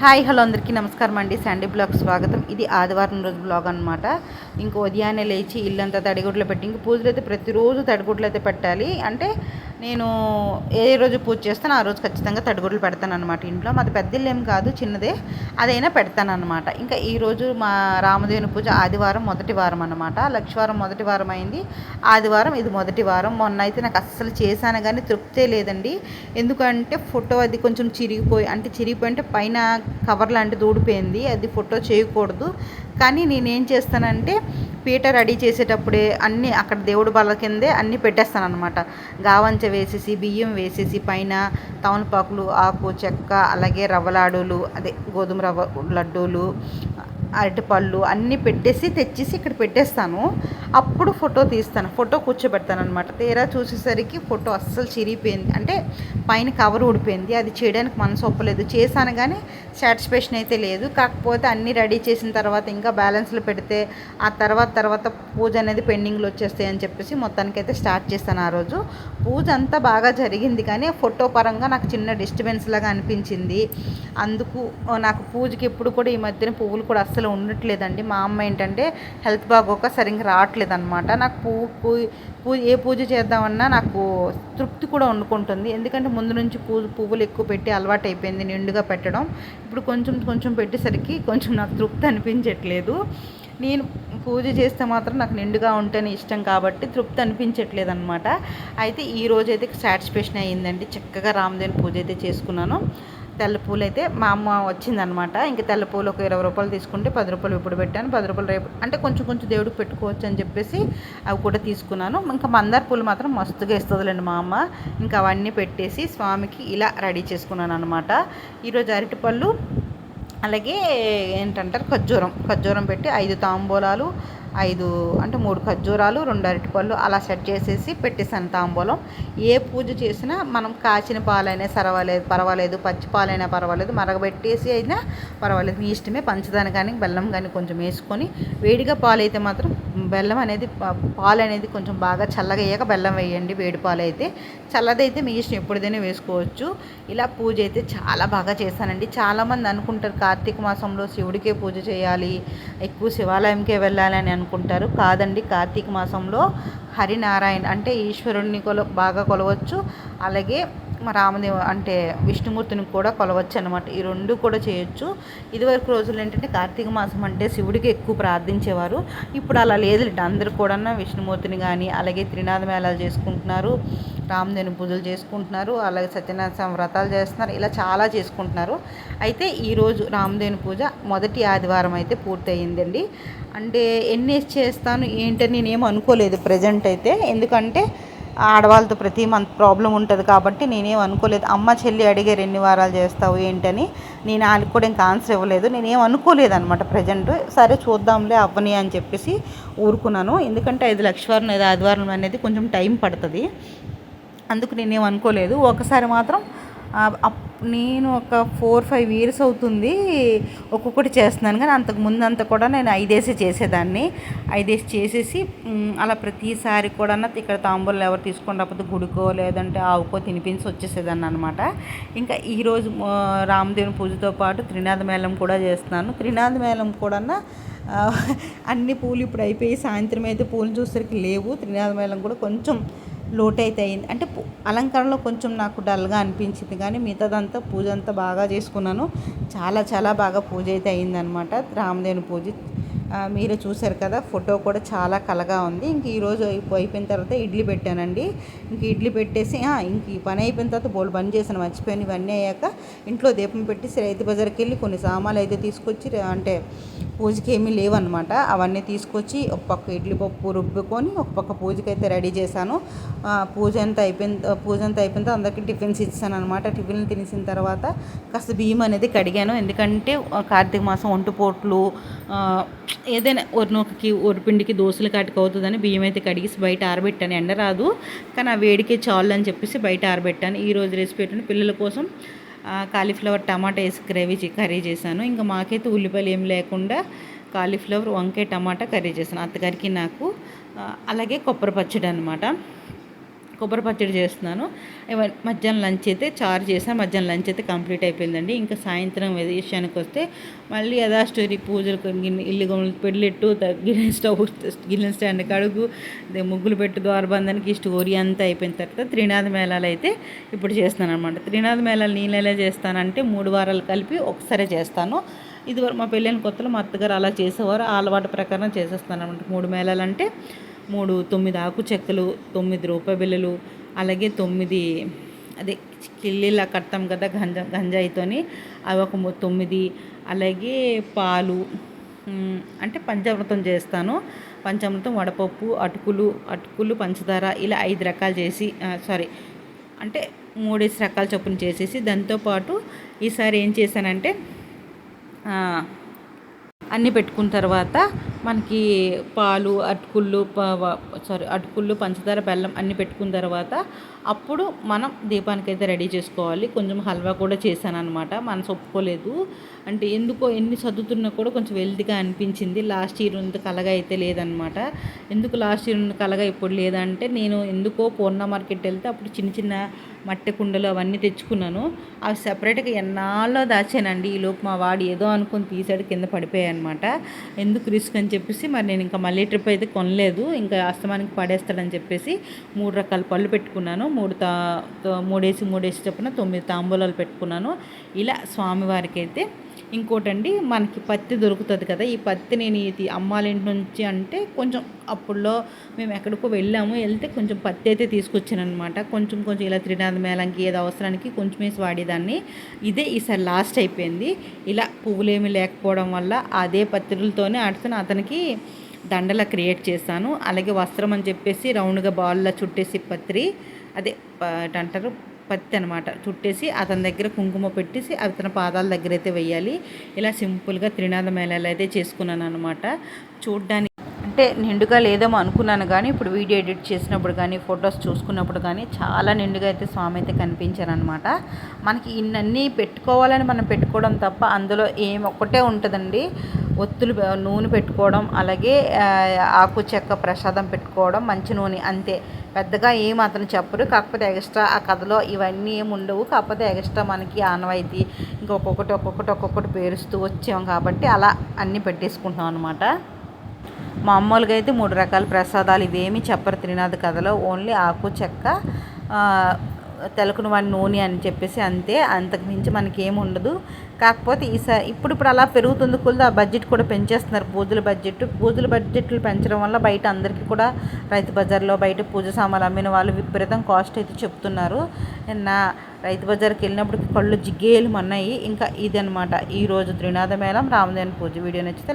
Hi hello అందరికీ నమస్కారం అండి. సండే బ్లాగ్ స్వాగతం. ఇది ఆదివారం రోజు బ్లాగ్ అనమాట ఇంక ఉదయాన్నే లేచి ఇల్లంతా తడిగుడ్లు పెట్టి ఇంక పూజలు అయితే ప్రతిరోజు తడిగుడ్లు అయితే పెట్టాలి. అంటే నేను ఏ రోజు పూజ చేస్తానో ఆ రోజు ఖచ్చితంగా తడిగుడ్లు పెడతాను అనమాట ఇంట్లో. మాది పెద్ద ఇల్లు ఏం కాదు చిన్నదే. అదైనా పెడతాను అనమాట ఇంకా ఈరోజు మా రామదేవుని పూజ ఆదివారం మొదటి వారం అనమాట లక్షవారం మొదటి వారం అయింది. ఆదివారం ఇది మొదటి వారం. మొన్న అయితే నాకు అస్సలు చేశాను కానీ తృప్తే లేదండి. ఎందుకంటే ఫోటో అది కొంచెం చిరిగిపోయి అంటే చిరిగిపోయి అంటే పైన కవర్ లాంటిది ఊడిపోయింది. అది ఫోటో చేయకూడదు. కానీ నేనేం చేస్తానంటే పీట రెడీ చేసేటప్పుడే అన్నీ అక్కడ దేవుడు బల్ల కిందే అన్నీ పెట్టేస్తాను అనమాట గావంచ వేసేసి బియ్యం వేసేసి పైన తమలపాకులు ఆకు చెక్క అలాగే రవ్వలాడులు అదే గోధుమ రవ్వ లడ్డూలు అరటిపళ్ళు అన్నీ పెట్టేసి తెచ్చేసి ఇక్కడ పెట్టేస్తాను. అప్పుడు ఫోటో తీస్తాను. ఫోటో కూర్చోబెడతాను అనమాట తీరా చూసేసరికి ఫోటో అస్సలు చిరిగిపోయింది. అంటే పైన కవర్ ఊడిపోయింది. అది చేయడానికి మనసు ఒప్పలేదు. చేశాను కానీ సాటిస్ఫాక్షన్ అయితే లేదు. కాకపోతే అన్నీ రెడీ చేసిన తర్వాత ఇంకా బ్యాలెన్స్లో పెడితే ఆ తర్వాత తర్వాత పూజ అనేది పెండింగ్లో వచ్చేస్తాయి అని చెప్పేసి మొత్తానికి అయితే స్టార్ట్ చేస్తాను ఆ రోజు. పూజ అంతా బాగా జరిగింది కానీ ఫోటో పరంగా నాకు చిన్న డిస్టర్బెన్స్ లాగా అనిపించింది. అందుకు నాకు పూజకి ఎప్పుడు కూడా ఈ మధ్యన పువ్వులు కూడా అస్సలు ఉండట్లేదండి. మా అమ్మ ఏంటంటే హెల్త్ బాగోక సరిగ్గా రావట్లేదు అనమాట నాకు పువ్వు పూ పూజ ఏ పూజ చేద్దామన్నా నాకు తృప్తి కూడా వండుకుంటుంది. ఎందుకంటే ముందు నుంచి పూజ పువ్వులు ఎక్కువ పెట్టి అలవాటు అయిపోయింది నిండుగా పెట్టడం. ఇప్పుడు కొంచెం కొంచెం పెట్టేసరికి కొంచెం నాకు తృప్తి అనిపించట్లేదు. నేను పూజ చేస్తే మాత్రం నాకు నిండుగా ఉంటేనే ఇష్టం కాబట్టి తృప్తి అనిపించట్లేదు అనమాట అయితే ఈ రోజు అయితే సాటిస్ఫాక్షన్ అయ్యిందండి. చక్కగా రామదేవుని పూజ అయితే చేసుకున్నాను. తెల్ల పూలు అయితే మా అమ్మ వచ్చిందనమాట. ఇంకా తెల్ల పూలు ఒక ఇరవై రూపాయలు తీసుకుంటే పది రూపాయలు ఇప్పుడు పెట్టాను. పది రూపాయలు రేపు అంటే కొంచెం కొంచెం దేవుడికి పెట్టుకోవచ్చు అని చెప్పేసి అవి కూడా తీసుకున్నాను. ఇంకా మందార పూలు మాత్రం మస్తుగా ఇస్తుందిలేండి మా అమ్మ. ఇంకా అవన్నీ పెట్టేసి స్వామికి ఇలా రెడీ చేసుకున్నాను అనమాట ఈరోజు అరటిపళ్ళు అలాగే ఏంటంటారు ఖర్జూరం. ఖర్జూరం పెట్టి ఐదు తాంబూలాలు ఐదు అంటే మూడు ఖర్జూరాలు రెండు అరటిపళ్ళు అలా సెట్ చేసేసి పెట్టేసాను తాంబూలం ఏ పూజ చేసినా మనం కాచిన పాలైనా సరవలేదు పర్వాలేదు పచ్చి పాలైనా పర్వాలేదు మరగబెట్టేసి అయినా పర్వాలేదు. మీ ఇష్టమే పంచదార కానీ బెల్లం కానీ కొంచెం వేసుకొని వేడిగా పాలు అయితే మాత్రం బెల్లం అనేది పాలు అనేది కొంచెం బాగా చల్లగా అయ్యాక బెల్లం వేయండి వేడి పాలు అయితే చల్లదైతే మీ ఇష్టం ఎప్పుడైనా వేసుకోవచ్చు. ఇలా పూజ అయితే చాలా బాగా చేశానండి చాలామంది అనుకుంటారు కార్తీక మాసంలో శివుడికే పూజ చేయాలి ఎక్కువ శివాలయంకే వెళ్ళాలని అని అనుకుంటారు. కాదండి కార్తీక మాసంలో హరినారాయణ అంటే ఈశ్వరుణ్ణి కొల బాగా కొలవచ్చు. అలాగే రామదేవ అంటే విష్ణుమూర్తిని కూడా కొలవచ్చు అనమాట ఈ రెండు కూడా చేయొచ్చు. ఇదివరకు రోజులు ఏంటంటే కార్తీక మాసం అంటే శివుడికి ఎక్కువ ప్రార్థించేవారు. ఇప్పుడు అలా లేదు. అందరు కూడా విష్ణుమూర్తిని కానీ అలాగే త్రినాథ మేళాలు చేసుకుంటున్నారు. రామదేవుని పూజలు చేసుకుంటున్నారు. అలాగే సత్యనారాయణ వ్రతాలు చేస్తున్నారు. ఇలా చాలా చేసుకుంటున్నారు. అయితే ఈరోజు రామదేవుని పూజ మొదటి ఆదివారం అయితే పూర్తయిందండి. అంటే ఎన్ని చేస్తాను ఏంటని నేనేం అనుకోలేదు. ప్రజెంట్ అయితే. ఎందుకంటే ఆడవాళ్ళతో ప్రతి మంత్ ప్రాబ్లం ఉంటుంది కాబట్టి నేనేం అనుకోలేదు. అమ్మ చెల్లి అడిగారు ఎన్ని వారాలు చేస్తావు ఏంటని నేను వాళ్ళకి కూడా ఇంకా ఆన్సర్ ఇవ్వలేదు. నేనేం అనుకోలేదు అనమాట ప్రజెంట్ సరే చూద్దాంలే అవ్వని అని చెప్పేసి ఊరుకున్నాను. ఎందుకంటే ఐదు లక్షవారం లేదా ఆదివారం అనేది కొంచెం టైం పడుతుంది. అందుకు నేనేం అనుకోలేదు. ఒకసారి మాత్రం నేను ఒక ఫోర్ ఫైవ్ ఇయర్స్ అవుతుంది ఒక్కొక్కటి చేస్తున్నాను కానీ అంతకు ముందు అంతా కూడా నేను ఐదేసి చేసేదాన్ని. ఐదేసి చేసేసి అలా ప్రతిసారి కూడా ఇక్కడ తాంబూలు ఎవరు తీసుకొని రాకపోతే గుడికో లేదంటే ఆవుకో తినిపించి వచ్చేసేదాన్ని అనమాట ఇంకా ఈరోజు రామదేవుని పూజతో పాటు త్రినాథ మేళం కూడా చేస్తున్నాను. త్రినాథ మేళం కూడా అన్ని పూలు ఇప్పుడు అయిపోయి సాయంత్రం అయితే పూలు చూసరికి లేవు. త్రినాథ మేళం కూడా కొంచెం లోటు అయితే అయింది. అంటే అలంకరణలో కొంచెం నాకు డల్గా అనిపించింది. కానీ మిగతాదంతా పూజ అంతా బాగా చేసుకున్నాను. చాలా చాలా బాగా పూజ అయితే అయిందనమాట రామదేవుని పూజ. మీరు చూసారు కదా ఫోటో కూడా చాలా కలగా ఉంది. ఇంక ఈరోజు అయిపోయిన తర్వాత ఇడ్లీ పెట్టానండి. ఇంక ఇడ్లీ పెట్టేసి ఇంక ఈ పని అయిపోయిన తర్వాత బోల్ బంద్ చేశాను. మర్చిపోయాను. ఇవన్నీ అయ్యాక ఇంట్లో దీపం పెట్టి రైతు బజార్కి వెళ్ళి కొన్ని సామాన్లు అయితే తీసుకొచ్చి అంటే పూజకి ఏమీ లేవన్నమాట. అవన్నీ తీసుకొచ్చి ఒక పక్క ఇడ్లీ పప్పు రుబ్బుకొని ఒక పక్క పూజకి అయితే రెడీ చేశాను. పూజ అంతా అయిపోయిన పూజ అంతా అయిపోయిన తర్వాత అందరికీ టిఫిన్స్ ఇచ్చాను అనమాట టిఫిన్లు తినేసిన తర్వాత కాస్త బియ్యం అనేది కడిగాను. ఎందుకంటే కార్తీక మాసం ఒంటిపోట్లు ఏదైనా ఒరినొకకి ఒరిపిండికి దోశలు కాటికి అవుతుందని బియ్యం అయితే కడిగేసి బయట ఆరబెట్టాను. ఎండ రాదు. కానీ ఆ వేడికే చాలు అని చెప్పేసి బయట ఆరబెట్టాను. ఈరోజు రెసిపీ పిల్లల కోసం కాలీఫ్లవర్ టమాటా వేసి గ్రేవీ కర్రీ చేశాను. ఇంకా మాకైతే ఉల్లిపాయలు ఏం లేకుండా కాలీఫ్లవర్ వంకాయ టమాటా కర్రీ చేశాను అత్తగారికి నాకు. అలాగే కొబ్బరి పచ్చడి అనమాట కొబ్బరి పచ్చడి చేస్తున్నాను. మధ్యాహ్నం లంచ్ అయితే చారు చేసాను మధ్యాహ్నం లంచ్ అయితే కంప్లీట్ అయిపోయిందండి. ఇంకా సాయంత్రం విషయానికి వస్తే మళ్ళీ యథా స్టోరీ పూజలు ఇల్లు గమ్ములు పెళ్ళెట్టు గిన్నె స్టవ్ గిన్నె స్టాండ్ కడుగు దే ముగ్గులు పెట్టు ద్వారబంధానికి స్టోరీ అంతా అయిపోయిన తర్వాత త్రినాథ మేళాలు అయితే ఇప్పుడు చేస్తాను అనమాట త్రినాథ మేళాలు నేను ఎలా చేస్తానంటే మూడు వారాలు కలిపి ఒకసారి చేస్తాను. ఇదివరకు మా పెళ్ళైన కొత్తలో మా అత్తగారు అలా చేసేవారు. ఆ అలవాటు ప్రకారం చేసేస్తాను అనమాట మూడు మేళాలు అంటే మూడు తొమ్మిది ఆకు చెక్కలు తొమ్మిది రూపాయి బిళ్ళలు అలాగే తొమ్మిది అదే కిల్లీలా కడతాం కదా గంజా గంజాయితోని అవి ఒక తొమ్మిది అలాగే పాలు అంటే పంచామృతం చేస్తాను. పంచామృతం వడపప్పు అటుకులు అటుకులు పంచదార ఇలా ఐదు రకాలు చేసి సారీ అంటే మూడేసి రకాల చొప్పున చేసేసి దాంతోపాటు ఈసారి ఏం చేశానంటే అన్నీ పెట్టుకున్న తర్వాత మనకి పాలు అటుకుళ్ళు సారీ అటుకుళ్ళు పంచదార బెల్లం అన్నీ పెట్టుకున్న తర్వాత అప్పుడు మనం దీపానికి అయితే రెడీ చేసుకోవాలి. కొంచెం హల్వా కూడా చేశాను అనమాట మనసు ఒప్పుకోలేదు. అంటే ఎందుకో ఎన్ని చదువుతున్నా కూడా కొంచెం వెల్దిగా అనిపించింది. లాస్ట్ ఇయర్ ఉంది కలగా అయితే లేదనమాట ఎందుకు లాస్ట్ ఇయర్ ఉన్న కలగా ఇప్పుడు లేదంటే నేను ఎందుకో పూర్ణ మార్కెట్ వెళ్తే అప్పుడు చిన్న చిన్న మట్టి కుండలు అవన్నీ తెచ్చుకున్నాను. అవి సపరేట్గా ఎన్నాళ్ళో దాచానండి. ఈ లోపు మా వాడు ఏదో అనుకుని తీసాడు కింద పడిపోయాయి అనమాట ఎందుకు రిస్క్ అని చెప్పేసి మరి నేను ఇంకా మళ్ళీ ట్రిప్ అయితే కొనలేదు. ఇంకా అస్తమానికి పడేస్తాడని చెప్పేసి మూడు రకాల పళ్ళు పెట్టుకున్నాను. మూడు తా మూడేసి మూడేసి చొప్పున తొమ్మిది తాంబూలాలు పెట్టుకున్నాను. ఇలా స్వామివారికి అయితే ఇంకోటండి మనకి పత్తి దొరుకుతుంది కదా ఈ పత్తి నేను ఇది అమ్మాలింటి నుంచి అంటే కొంచెం అప్పుడులో మేము ఎక్కడికో వెళ్ళాము వెళ్తే కొంచెం పత్తి అయితే తీసుకొచ్చాను అనమాట కొంచెం కొంచెం ఇలా త్రినాథ మేళంకి ఏదో అవసరానికి కొంచెం వేసి వాడేదాన్ని. ఇదే ఈసారి లాస్ట్ అయిపోయింది. ఇలా పువ్వులేమి లేకపోవడం వల్ల అదే పత్రులతోనే ఆడుతున్న అతనికి దండలా క్రియేట్ చేశాను. అలాగే వస్త్రం అని చెప్పేసి రౌండ్గా బాల్లా చుట్టేసి పత్రి అదే అంటారు పత్తి అనమాట చుట్టేసి అతని దగ్గర కుంకుమ పెట్టేసి అతని పాదాల దగ్గర అయితే వెయ్యాలి ఇలా సింపుల్గా త్రినాథ మేళాలు అయితే చేసుకున్నాను అనమాట చూడ్డానికి అంటే నిండుగా లేదేమో అనుకున్నాను కానీ ఇప్పుడు వీడియో ఎడిట్ చేసినప్పుడు కానీ ఫొటోస్ చూసుకున్నప్పుడు కానీ చాలా నిండుగా అయితే స్వామి అయితే కనిపించారనమాట మనకి ఇన్నన్నీ పెట్టుకోవాలని మనం పెట్టుకోవడం తప్ప అందులో ఏం ఒక్కటే ఉంటుందండి. ఒత్తులు నూనె పెట్టుకోవడం అలాగే ఆకు చెక్క ప్రసాదం పెట్టుకోవడం మంచి నూనె అంతే. పెద్దగా ఏం అతను చెప్పరు కాకపోతే ఎక్స్ట్రా ఆ కథలో ఇవన్నీ ఏమి ఉండవు. కాకపోతే ఎక్స్ట్రా మనకి ఆనవాయితీ ఇంకొకటి ఒక్కొక్కటి ఒక్కొక్కటి పేరుస్తూ వచ్చాం కాబట్టి అలా అన్నీ పెట్టేసుకుంటాం అనమాట మామూలుగా అయితే మూడు రకాల ప్రసాదాలు ఇవేమి చెప్పరు త్రినాథ కథలో. ఓన్లీ ఆకు చెక్క తెలకుని వాడి నూనె అని చెప్పేసి అంతే. అంతకు మించి మనకి ఏమి ఉండదు. కాకపోతే ఈసారి ఇప్పుడు ఇప్పుడు అలా పెరుగుతుంది కొద్ది ఆ బడ్జెట్ కూడా పెంచేస్తున్నారు. పూజల బడ్జెట్ పూజల బడ్జెట్లు పెంచడం వల్ల బయట అందరికీ కూడా రైతు బజార్లో బయట పూజ సామాన్లు అమ్మిన వాళ్ళు విపరీతం కాస్ట్ అయితే చెప్తున్నారు. నా రైతు బజార్కి వెళ్ళినప్పుడు కళ్ళు జిగ్గేలు మన్నాయి. ఇంకా ఇదనమాట ఈరోజు త్రినాథ మేళం రామదేవన్ పూజ. వీడియో నచ్చితే